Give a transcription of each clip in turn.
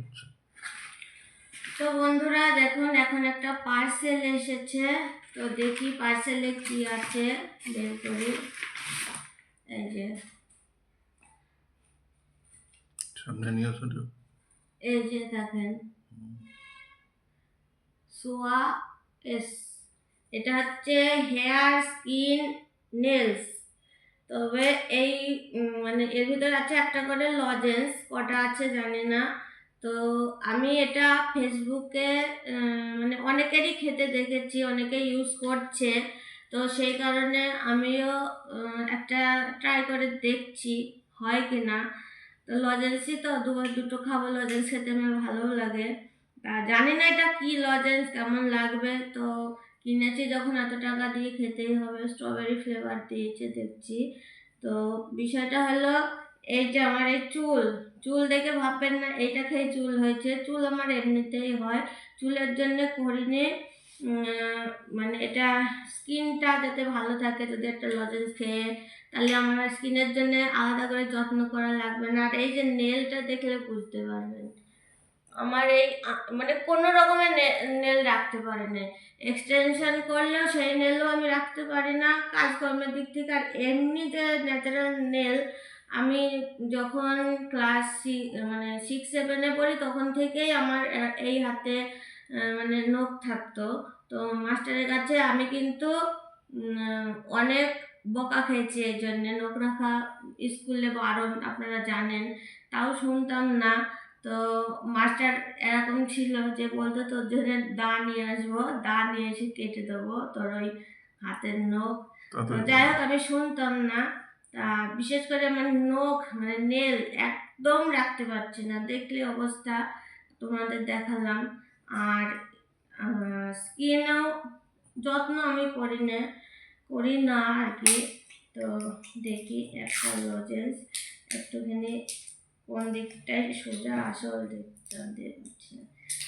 আচ্ছা তো বন্ধুরা দেখুন এখন একটা পার্সেল এসেছে। তো দেখি পার্সেলে কি আছে বের করি। এই যে। সামনে নিয়ে আসো। এই যে দেখেন। সোয়া এস। এটা হচ্ছে হেয়ার স্কিন নেলস। তবে এই মানে এর ভিতরে আছে একটা করে লজেন্স কটা আছে জানি না। তো আমি এটা ফেসবুকে মানে অনেকেরই খেতে দেখেছি, অনেকে ইউজ করছে। তো সেই কারণে আমিও একটা ট্রাই করে দেখছি, হয় কি না? তো লজেন্সই তো দুটো খাব লজেন্স খেতে আমার ভালোও লাগে। তা জানি না এটা কী লজেন্স কেমন লাগবে? তো কিনেছি যখন এত টাকা দিয়ে খেতেই হবে স্ট্রবেরি ফ্লেভার দিয়েছে দেখছি। তো বিষয়টা হলো এই যে আমার এই চুল চুল দেখে ভাববেন না, এইটা খেয়ে চুল হয়েছে। চুল আমার এমনিতেই হয়। চুলের জন্য করিনি মানে এটা স্কিনটা যাতে ভালো থাকে, যদি একটা লজেন্স খেয়ে, তাহলে আমার স্কিনের জন্য আলাদা করে যত্ন করা লাগবে না। আর এই যে নেলটা দেখলে বুঝতে পারবেন, আমার এই মানে কোনো রকমের নেল রাখতে পারি না এক্সটেনশন করলেও সেই নেলও আমি রাখতে পারি না। কাজকর্মের দিক থেকে আর এমনি যে ন্যাচারাল নেল আমি যখন ক্লাস মানে সিক্স সেভেনে পড়ি তখন থেকেই আমার এই হাতে মানে নখ থাকতো। তো মাস্টারের কাছে আমি কিন্তু অনেক বকা খেয়েছি এই জন্যে। নখ রাখা স্কুলে আরও আপনারা জানেন তাও শুনতাম না। তো মাস্টার এরকম ছিল যে বলতো তোর জন্য দা নিয়ে আসব দা নিয়ে এসে কেটে দেবো তোর ওই হাতের নখ তো যাই হোক আমি শুনতাম না। বিশেষ করে আমার নখ মানে নেল একদম রাখতে পারছি না। দেখলে অবস্থা তোমাদের দেখালাম। আর স্কিনেও যত্ন আমি করি না করি না আর কি তো দেখি একটা লজেন্স, একটুখানি কোন দিকটায় সোজা আসল দেখছি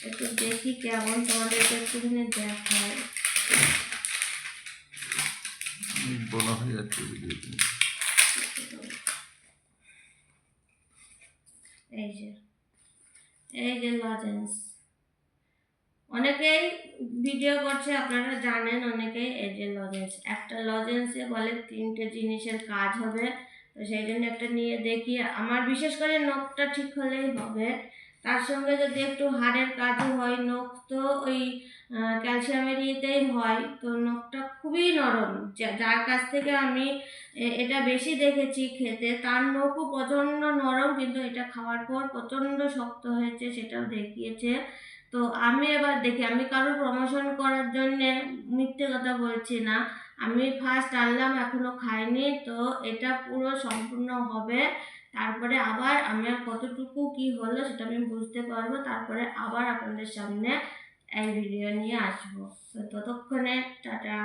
একটু দেখি কেমন তোমাদেরকে একটুখানি দেখায়। বলা হয়ে যাচ্ছে এই যে লজেন্স অনেকেই ভিডিও করছে, আপনারা জানেন অনেকেই যে লজেন্স একটা লজেন্সে বলে তিনটে জিনিসের কাজ হবে, তো সেই জন্য একটা নিয়ে দেখি। আমার বিশেষ করে নখটা ঠিক হলেই হবে। তার সঙ্গে যদি একটু হাড়ের কাজও হয়, নখ তো ওই ক্যালসিয়ামের ইয়েতেই হয়, তো নখটা খুবই নরম। যার কাছ থেকে আমি এটা বেশি দেখেছি খেতে, তার নখও প্রচণ্ড নরম, কিন্তু এটা খাওয়ার পর প্রচণ্ড শক্ত হয়েছে, সেটাও দেখিয়েছে। তো আমি এবার দেখি, আমি কারোর প্রমোশন করার জন্যে মিথ্যে কথা বলছি না। আমি ফার্স্ট আনলাম, এখনও খাইনি, তো এটা পুরো সম্পূর্ণ হবে। তারপরে আবার আমার কতটুকু কি হলো সেটা আমি বুঝতে পারব। তারপরে আবার আপনাদের সামনে এই ভিডিও নিয়ে আসব। তো ততক্ষণে, টাটা।